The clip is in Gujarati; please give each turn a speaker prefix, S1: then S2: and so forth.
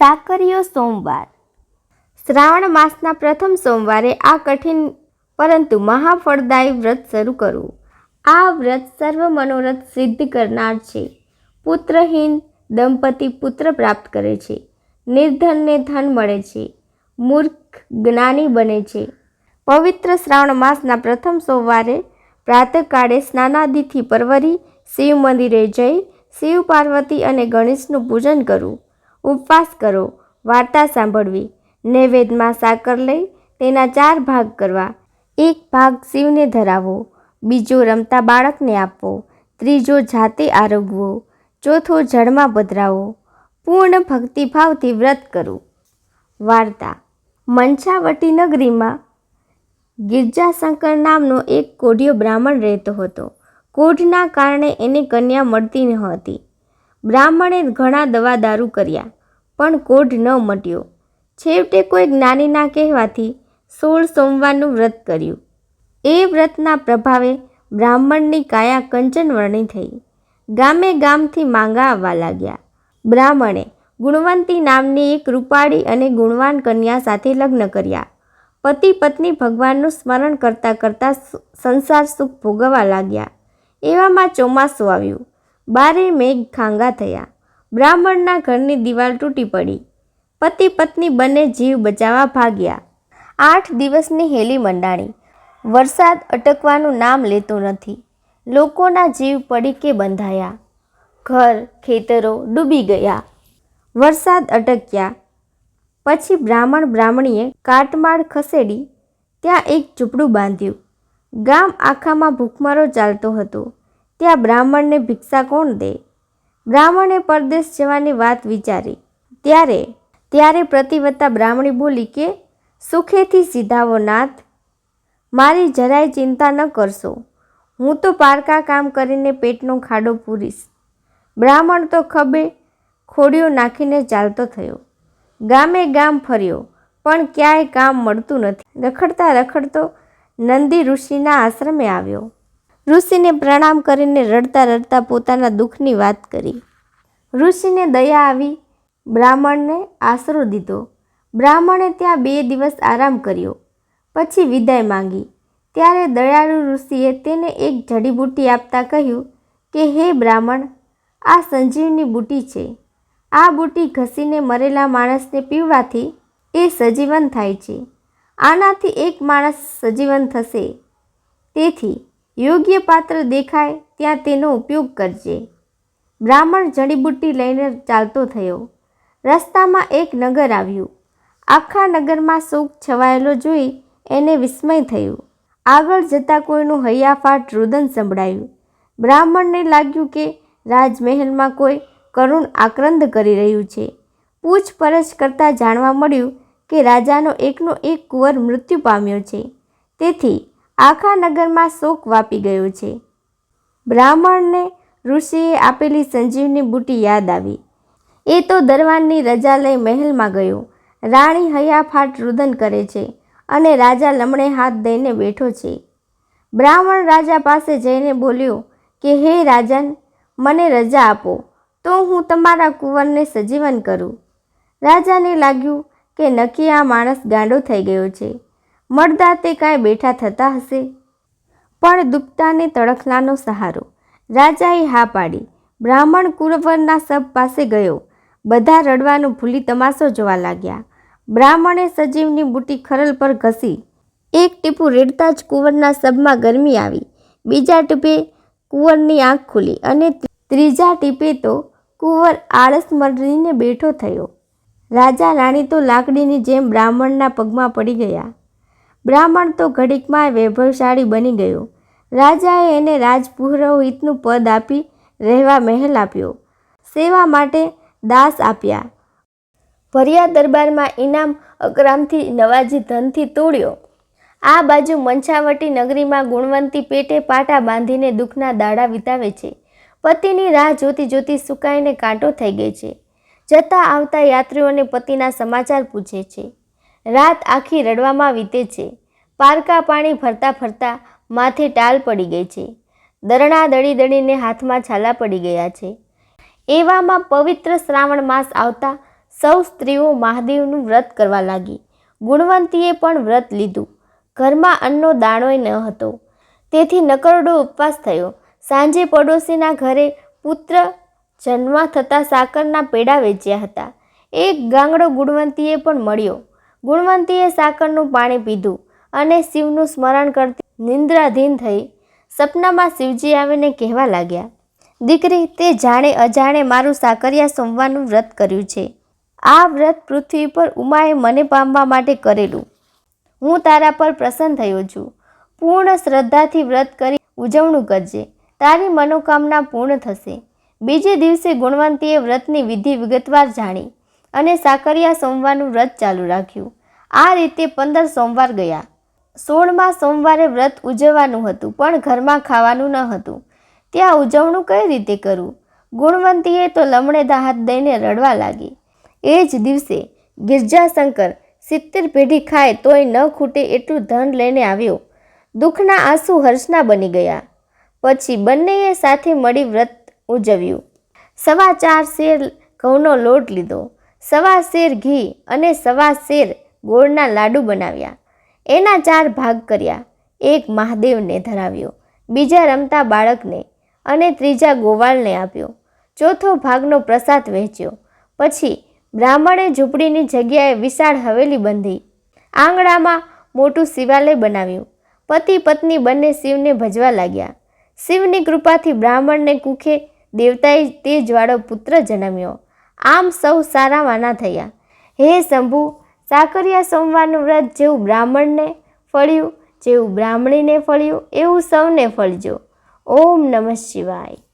S1: સાકરીયો સોમવાર. શ્રાવણ માસના પ્રથમ સોમવારે આ કઠિન, પરંતુ મહાફળદાયી વ્રત શરૂ કરવું આ વ્રત સર્વ મનોરથ સિદ્ધ કરનાર છે. પુત્રહીન દંપતી પુત્ર પ્રાપ્ત કરે છે. નિર્ધનને ધન મળે છે. મૂર્ખ જ્ઞાની બને છે. પવિત્ર શ્રાવણ માસના પ્રથમ સોમવારે પ્રાતઃકાળે સ્નાનાદિથી પરવરી શિવ મંદિરે જઈ શિવ પાર્વતી અને ગણેશનું પૂજન કરવું ઉપવાસ કરો, વાર્તા સાંભળવી, નૈવેદ્યમાં સાકર લઈ તેના ચાર ભાગ કરવા. એક ભાગ શિવને ધરાવો, બીજો રમતા બાળકને આપવો, ત્રીજો જાતે આરોગવો ચોથો જળમાં પધરાવો. પૂર્ણ ભક્તિભાવથી વ્રત કરવું વાર્તા. મંછાવટી નગરીમાં ગિરજાશંકર નામનો એક કોઢિયો બ્રાહ્મણ રહેતો હતો. કોઢના કારણે એને કન્યા મળતી ન હતી. બ્રાહ્મણે ઘણા દવા દારૂ કર્યા, પણ કોઢ ન મટ્યો. છેવટે કોઈ જ્ઞાનીના કહેવાથી સોળ સોમવારનું વ્રત કર્યું. એ વ્રતના પ્રભાવે બ્રાહ્મણની કાયા કંચનવર્ણી થઈ. ગામે ગામથી માંગા આવવા લાગ્યા. બ્રાહ્મણે ગુણવંતી નામની એક રૂપાળી અને ગુણવાન કન્યા સાથે લગ્ન કર્યા. પતિ પત્ની ભગવાનનું સ્મરણ કરતાં કરતાં સંસાર સુખ ભોગવવા લાગ્યા. એવામાં ચોમાસું આવ્યું. બારે મેઘ ખાંગા થયા. બ્રાહ્મણના ઘરની દિવાલ તૂટી પડી. પતિ પત્ની બંને જીવ બચાવવા ભાગ્યા. આઠ દિવસની હેલી મંડાણી. વરસાદ અટકવાનું નામ લેતો નથી. લોકોના જીવ પડીકે બંધાયા. ઘર, ખેતરો ડૂબી ગયા. વરસાદ અટક્યા. પછી બ્રાહ્મણ બ્રાહ્મણીએ કાટમાળ ખસેડી. ત્યાં એક ઝૂંપડું બાંધ્યું. ગામ આખામાં ભૂખમરો ચાલતો હતો. ત્યાં બ્રાહ્મણને ભિક્ષા કોણ દે? બ્રાહ્મણે પરદેશ જવાની વાત વિચારી. ત્યારે ત્યારે પ્રતિવત્તા બ્રાહ્મણી બોલી કે, સુખેથી સીધાવો નાથ. મારી જરાય ચિંતા ન કરશો. હું તો પારકા કામ કરીને પેટનો ખાડો પૂરીશ. બ્રાહ્મણ તો ખભે ખોડીઓ નાખીને ચાલતો થયો. ગામે ગામ ફર્યો, પણ ક્યાંય કામ મળતું નથી. રખડતા રખડતો નંદી ઋષિના આશ્રમે આવ્યો. ઋષિને પ્રણામ કરીને રડતા રડતા પોતાના દુઃખની વાત કરી. ઋષિને દયા આવી, બ્રાહ્મણને આશરો દીધો. બ્રાહ્મણે ત્યાં બે દિવસ આરામ કર્યો. પછી વિદાય માંગી. ત્યારે દયાળુ ઋષિએ તેને એક જડીબુટ્ટી આપતા કહ્યું કે, હે બ્રાહ્મણ, આ સંજીવની બુટ્ટી છે. આ બુટ્ટી ઘસીને મરેલા માણસને પીવડાથી એ સજીવન થાય છે. આનાથી એક માણસ સજીવન થશે. તેથી યોગ્ય પાત્ર દેખાય ત્યાં તેનો ઉપયોગ કરજે. બ્રાહ્મણ જડીબુટ્ટી લઈને ચાલતો થયો. રસ્તામાં એક નગર આવ્યું. આખા નગરમાં શોક છવાયેલો જોઈ એને વિસ્મય થયું. આગળ જતાં કોઈનું હૈયાફાટ રુદન સંભળાયું. બ્રાહ્મણને લાગ્યું કે રાજમહેલમાં કોઈ કરુણ આક્રંદ કરી રહ્યું છે. પૂછપરછ કરતાં જાણવા મળ્યું કે રાજાનો એકનો એક કુંવર મૃત્યુ પામ્યો છે. તેથી આખા નગરમાં શોક વાપી ગયો છે. બ્રાહ્મણને ઋષિએ આપેલી સંજીવની બુટી યાદ આવી. એ તો દરવાનની રજા લઈ મહેલમાં ગયો. રાણી હયાફાટ રુદન કરે છે અને રાજા લમણે હાથ દઈને બેઠો છે. બ્રાહ્મણ રાજા પાસે જઈને બોલ્યો કે, હે રાજન, મને રજા આપો. તો હું તમારા કુંવરને સજીવન કરું. રાજાને લાગ્યું કે નક્કી આ માણસ ગાંડો થઈ ગયો છે. મળદાતે કાંઈ બેઠા થતા હશે? પણ દુપતાને તડખલાનો સહારો. રાજાએ હા પાડી. બ્રાહ્મણ કુરવરના સબ પાસે ગયો. બધા રડવાનું ભૂલી તમાશો જોવા લાગ્યા. બ્રાહ્મણે સજીવની બુટી ખરલ પર ઘસી. એક ટીપું રેડતા જ કુંવરના સબમાં ગરમી આવી. બીજા ટીપે કુંવરની આંખ ખુલી અને ત્રીજા ટીપે તો કુંવર આળસ મરીને બેઠો થયો. રાજા રાણી તો લાકડીની જેમ બ્રાહ્મણના પગમાં પડી ગયા. બ્રાહ્મણ તો ઘડીકમાં વૈભવશાળી બની ગયો. રાજાએ એને રાજપુરોહિતનું પદ આપી રહેવા મહેલ આપ્યો. સેવા માટે દાસ આપ્યા. ભર્યા દરબારમાં ઇનામ અકરામથી નવાજી ધનથી તોડ્યો. આ બાજુ મંછાવટી નગરીમાં ગુણવંતી પેટે પાટા બાંધીને દુઃખના દાડા વિતાવે છે. પતિની રાહ જોતી જોતી સુકાઈને કાંટો થઈ ગઈ છે. જતા આવતા યાત્રીઓને પતિના સમાચાર પૂછે છે. રાત આખી રડવામાં વીતે છે. પારકા પાણી ભરતા ફરતા માથે ટાલ પડી ગઈ છે. દરણા દળી દળીને હાથમાં છાલા પડી ગયા છે. એવામાં પવિત્ર શ્રાવણ માસ આવતા સૌ સ્ત્રીઓ મહાદેવનું વ્રત કરવા લાગી. ગુણવંતીએ પણ વ્રત લીધું. ઘરમાં અન્નનો દાણોય ન હતો. તેથી નકરડો ઉપવાસ થયો. સાંજે પડોશીના ઘરે પુત્ર જન્મ થતાં સાકરના પેડા વેચ્યા હતા. એક ગાંગડો ગુણવંતીએ પણ મળ્યો. ગુણવંતીએ સાકરનું પાણી પીધું અને શિવનું સ્મરણ કરતી નિંદ્રાધીન થઈ સપનામાં શિવજી આવીને કહેવા લાગ્યા, દીકરી, તે જાણે અજાણે મારું સાકરિયા સોમવારનું વ્રત કર્યું છે. આ વ્રત પૃથ્વી પર ઉમાએ મને પામવા માટે કરેલું. હું તારા પર પ્રસન્ન થયો છું. પૂર્ણ શ્રદ્ધાથી વ્રત કરી ઉજવણું કરજે. તારી મનોકામના પૂર્ણ થશે. બીજે દિવસે ગુણવંતીએ વ્રતની વિધિ વિગતવાર જાણી. અને સાકરિયા સોમવારનું વ્રત ચાલુ રાખ્યું. આ રીતે પંદર સોમવાર ગયા. સોળમાં સોમવારે વ્રત ઉજવવાનું હતું, પણ ઘરમાં ખાવાનું ન હતું. ત્યાં ઉજવણું કઈ રીતે કરવું? ગુણવંતીએ તો લમણેદા હાથ દઈને રડવા લાગી. એ જ દિવસે ગિરજાશંકર સિત્તેર પેઢી ખાય તોય ન ખૂટે એટલું ધન લઈને આવ્યો. દુઃખના આંસુ હર્ષના બની ગયા. પછી બંનેએ સાથે મળી વ્રત ઉજવ્યું. સવા ચાર શેર ઘઉંનો લોટ લીધો. સવા શેર ઘી અને સવા શેર ગોળના લાડુ બનાવ્યા. એના ચાર ભાગ કર્યા. એક મહાદેવને ધરાવ્યો, બીજા રમતા બાળકને અને ત્રીજા ગોવાળને આપ્યો. ચોથો ભાગનો પ્રસાદ વહેંચ્યો. પછી બ્રાહ્મણે ઝૂંપડીની જગ્યાએ વિશાળ હવેલી બંધી આંગણામાં મોટું શિવાલય બનાવ્યું. પતિ પત્ની બંને શિવને ભજવા લાગ્યા. શિવની કૃપાથી બ્રાહ્મણને કુખે દેવતાએ તેજવાળો પુત્ર જન્મ્યો. આમ સૌ સારા માના થયા. હે શંભુ, સાકરિયા સોમવારનું વ્રત જેવું બ્રાહ્મણને ફળ્યું, જેવું બ્રાહ્મણીને ફળ્યું, એવું સૌને ફળજો. ઓમ નમઃ શિવાય.